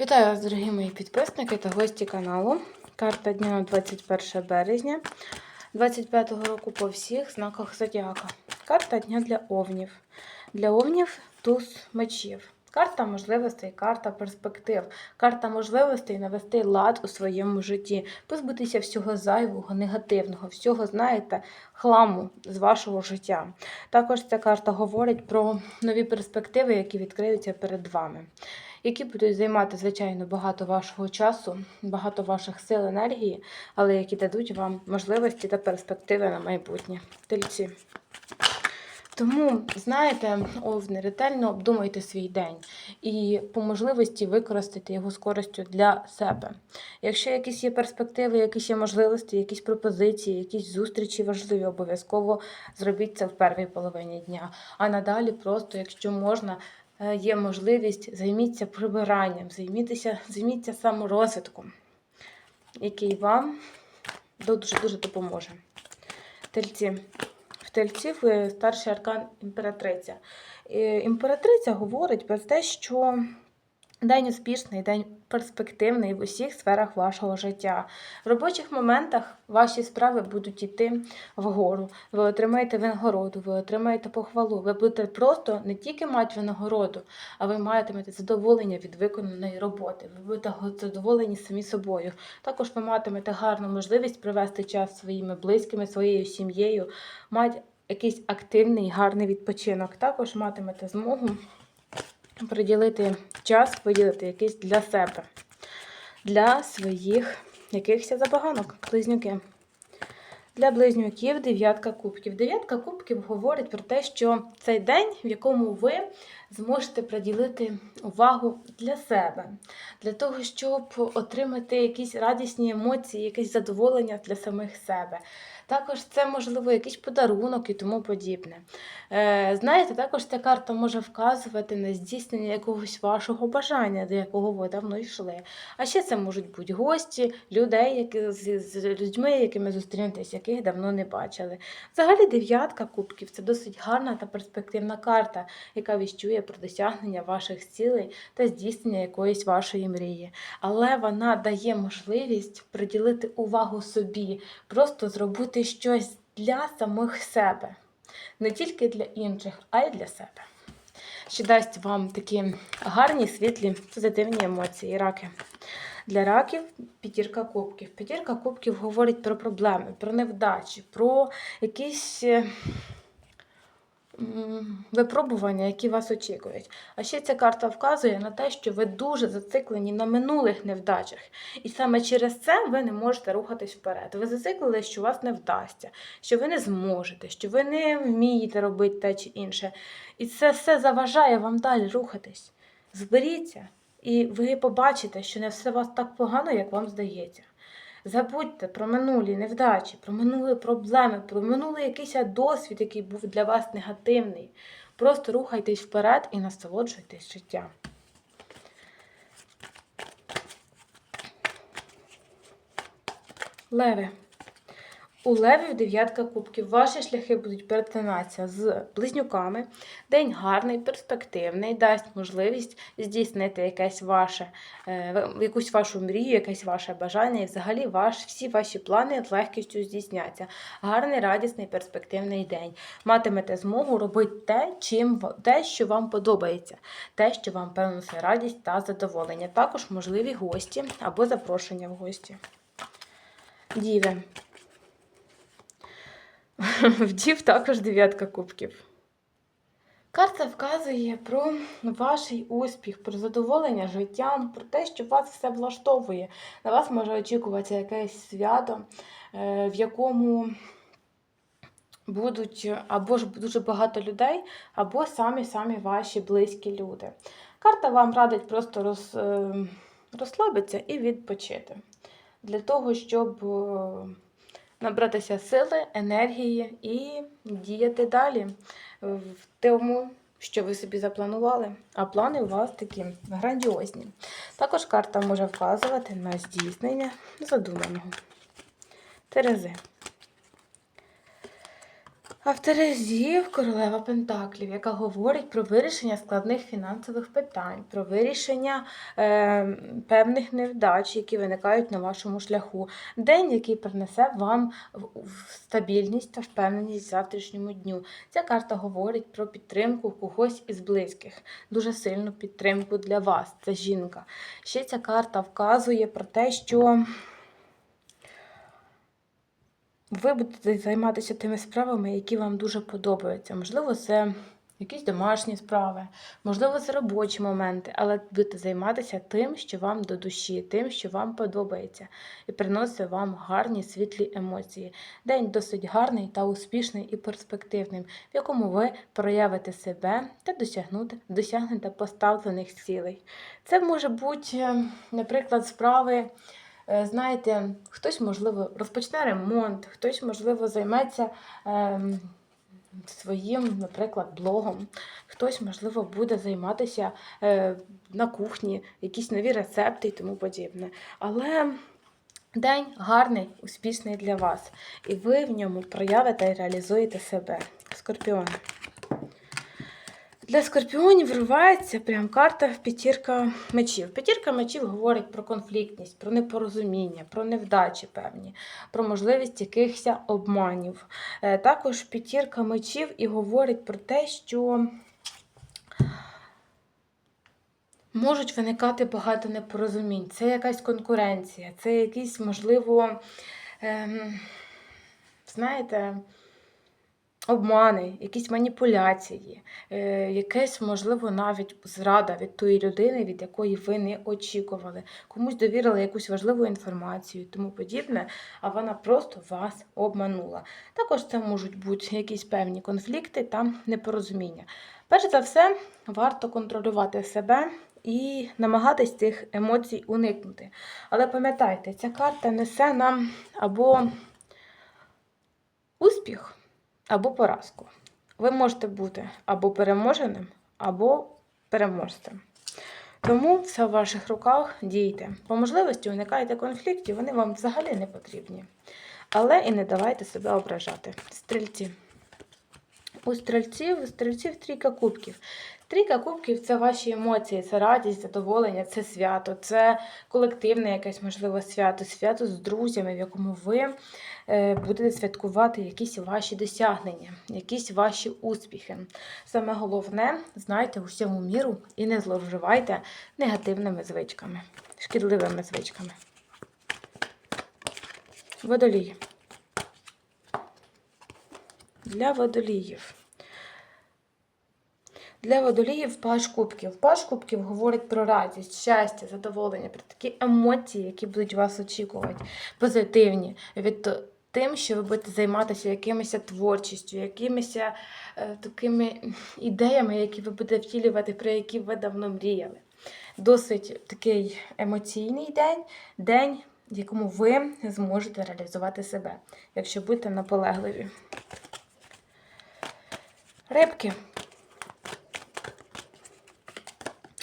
Вітаю вас, дорогі мої підписники та гості каналу. Карта дня 21 березня 25 року по всіх знаках зодіака. Карта дня для овнів. Для овнів туз мечів. Карта можливостей, карта перспектив, карта можливостей навести лад у своєму житті, позбутися всього зайвого, негативного, всього, знаєте, хламу з вашого життя. Також ця карта говорить про нові перспективи, які відкриються перед вами які будуть займати, звичайно, багато вашого часу, багато ваших сил, енергії, але які дадуть вам можливості та перспективи на майбутнє. Тельці. Тому, знаєте, овни, ретельно обдумайте свій день і по можливості використайте його з користю для себе. Якщо якісь є перспективи, якісь є можливості, якісь пропозиції, якісь зустрічі важливі, обов'язково зробіть це в першій половині дня. А надалі, просто, якщо можна, є можливість, займіться прибиранням, займіться, займіться саморозвитком, який вам дуже-дуже допоможе. Тельці. В тельців е, старший аркан імператриця. Е, Імператриця говорить про те, що день успішний, день перспективний в усіх сферах вашого життя. В робочих моментах ваші справи будуть йти вгору. Ви отримаєте винагороду, ви отримаєте похвалу. Ви будете просто не тільки мати винагороду, а ви матимете задоволення від виконаної роботи. Ви будете задоволені самі собою. Також ви матимете гарну можливість провести час своїми близькими, своєю сім'єю, мати якийсь активний, гарний відпочинок. Також матимете змогу приділити час, виділити якийсь для себе, для своїх якихось забаганок, близнюки. Для близнюків дев'ятка кубків. Дев'ятка кубків говорить про те, що цей день, в якому ви зможете приділити увагу для себе, для того, щоб отримати якісь радісні емоції, якесь задоволення для самих себе. Також це, можливо, якийсь подарунок і тому подібне. Е, Знаєте, також ця карта може вказувати на здійснення якогось вашого бажання, до якого ви давно йшли. А ще це можуть бути гості, людей, які, з, з людьми, якими зустрінетесь, яких давно не бачили. Взагалі, дев'ятка кубків це досить гарна та перспективна карта, яка віщує про досягнення ваших цілей та здійснення якоїсь вашої мрії. Але вона дає можливість приділити увагу собі, просто зробити щось для самих себе, не тільки для інших, а й для себе. Що дасть вам такі гарні, світлі, позитивні емоції, раки. Для раків п'ятірка кубків. П'ятірка кубків говорить про проблеми, про невдачі, про якісь е, випробування, які вас очікують. А ще ця карта вказує на те, що ви дуже зациклені на минулих невдачах. І саме через це ви не можете рухатись вперед. Ви зациклили, що вас не вдасться, що ви не зможете, що ви не вмієте робити те чи інше. І це все заважає вам далі рухатись. Зберіться, і ви побачите, що не все у вас так погано, як вам здається. Забудьте про минулі невдачі, про минулі проблеми, про минулий якийсь досвід, який був для вас негативний. Просто рухайтесь вперед і насолоджуйтесь життям. Леви. У левів дев'ятка кубків. Ваші шляхи будуть перетинатися з близнюками. День гарний, перспективний, дасть можливість здійснити якесь ваше, е, якусь вашу мрію, якесь ваше бажання, і взагалі ваш, всі ваші плани з легкістю здійсняться. Гарний, радісний, перспективний день. Матимете змогу робити те, чим, те, що вам подобається, те, що вам приносить радість та задоволення. Також можливі гості або запрошення в гості. Діви. Вдів також дев'ятка кубків. Карта вказує про ваш успіх, про задоволення життям, про те, що вас все влаштовує. На вас може очікуватися якесь свято, е, в якому будуть або ж дуже багато людей, або самі-самі ваші близькі люди. Карта вам радить просто роз, е, розслабитися і відпочити. Для того, щоб е, набратися сили, енергії і діяти далі в тому, що ви собі запланували. А плани у вас такі грандіозні. Також карта може вказувати на здійснення задуманого. Терези. А в Терезів королева Пентаклів, яка говорить про вирішення складних фінансових питань, про вирішення е, певних невдач, які виникають на вашому шляху. День, який принесе вам стабільність та впевненість в завтрашньому дню. Ця карта говорить про підтримку когось із близьких, дуже сильну підтримку для вас. Це жінка. Ще ця карта вказує про те, що. Ви будете займатися тими справами, які вам дуже подобаються. Можливо, це якісь домашні справи, можливо, це робочі моменти, але будете займатися тим, що вам до душі, тим, що вам подобається, і приносить вам гарні світлі емоції. День досить гарний та успішний і перспективним, в якому ви проявите себе та досягнути, досягнете поставлених цілей. Це може бути, е, наприклад, справи. Е, Знаєте, хтось, можливо, розпочне ремонт, хтось, можливо, займеться ем, своїм, наприклад, блогом, хтось, можливо, буде займатися е, на кухні, якісь нові рецепти і тому подібне. Але день гарний, успішний для вас, і ви в ньому проявите і реалізуєте себе. Скорпіон. Для скорпіонів вривається прям карта п'ятірка мечів. П'ятірка мечів говорить про конфліктність, про непорозуміння, про невдачі певні, про можливість якихось обманів. Е, Також п'ятірка мечів і говорить про те, що можуть виникати багато непорозумінь. Це якась конкуренція, це якісь, можливо, ем, знаєте, обмани, якісь маніпуляції, е, якесь, можливо, навіть зрада від тої людини, від якої ви не очікували. Комусь довірили якусь важливу інформацію і тому подібне, а вона просто вас обманула. Також це можуть бути якісь певні конфлікти та непорозуміння. Перш за все, варто контролювати себе. І намагатись цих емоцій уникнути. Але пам'ятайте, ця карта несе нам або успіх, або поразку. Ви можете бути або переможеним, або переможцем. Тому все в ваших руках дійте. По можливості уникайте конфліктів, вони вам взагалі не потрібні. Але і не давайте себе ображати. Стрільці. У стрільців, у стрільців трійка кубків. Трійка кубків це ваші емоції, це радість, задоволення, це свято, це колективне якесь, можливо, свято, свято з друзями, в якому ви е, будете святкувати якісь ваші досягнення, якісь ваші успіхи. Саме головне, знайте усьому міру і не зловживайте негативними звичками, шкідливими звичками. Водолій. Для водоліїв. Для водоліїв паш кубків. Паш кубків говорить про радість, щастя, задоволення, про такі емоції, які будуть вас очікувати, позитивні від тим, що ви будете займатися якимось творчістю, якимись е, такими ідеями, які ви будете втілювати, про які ви давно мріяли. Досить такий емоційний день, день, в якому ви зможете реалізувати себе, якщо будете наполегливі. Рибки.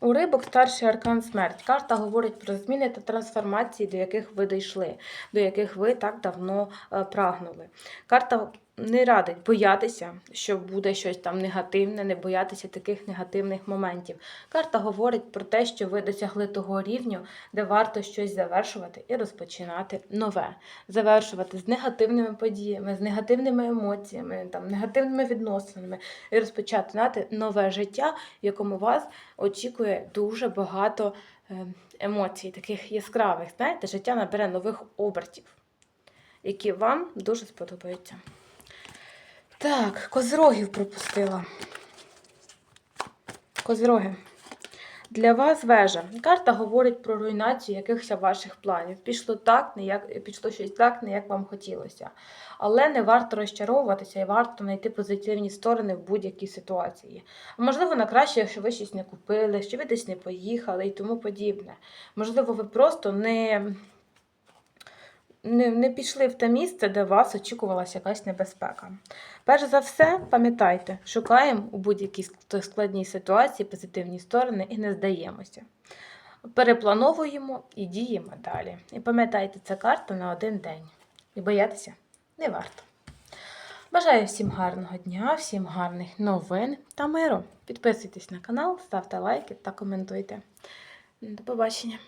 У рибок старший аркан смерть. Карта говорить про зміни та трансформації, до яких ви дійшли, до яких ви так давно е, прагнули. Карта не радить боятися, що буде щось там негативне, не боятися таких негативних моментів. Карта говорить про те, що ви досягли того рівню, де варто щось завершувати і розпочинати нове. Завершувати з негативними подіями, з негативними емоціями, там, негативними відносинами і розпочати нове життя, в якому вас очікує дуже багато е, емоцій, таких яскравих. Знаєте, життя набере нових обертів, які вам дуже сподобаються. Так, козрогів пропустила. Козроги. Для вас вежа. Карта говорить про руйнацію якихось ваших планів. Пішло так, не як пішло щось так, не як вам хотілося. Але не варто розчаровуватися і варто знайти позитивні сторони в будь-якій ситуації. Можливо, на краще, якщо ви щось не купили, що ви десь не поїхали і тому подібне. Можливо, ви просто не, не, не пішли в те місце, де вас очікувалася якась небезпека. Перш за все, пам'ятайте, шукаємо у будь-якій складній ситуації позитивні сторони і не здаємося. Переплановуємо і діємо далі. І пам'ятайте, це карта на один день. І боятися не варто. Бажаю всім гарного дня, всім гарних новин та миру. Підписуйтесь на канал, ставте лайки та коментуйте. До побачення!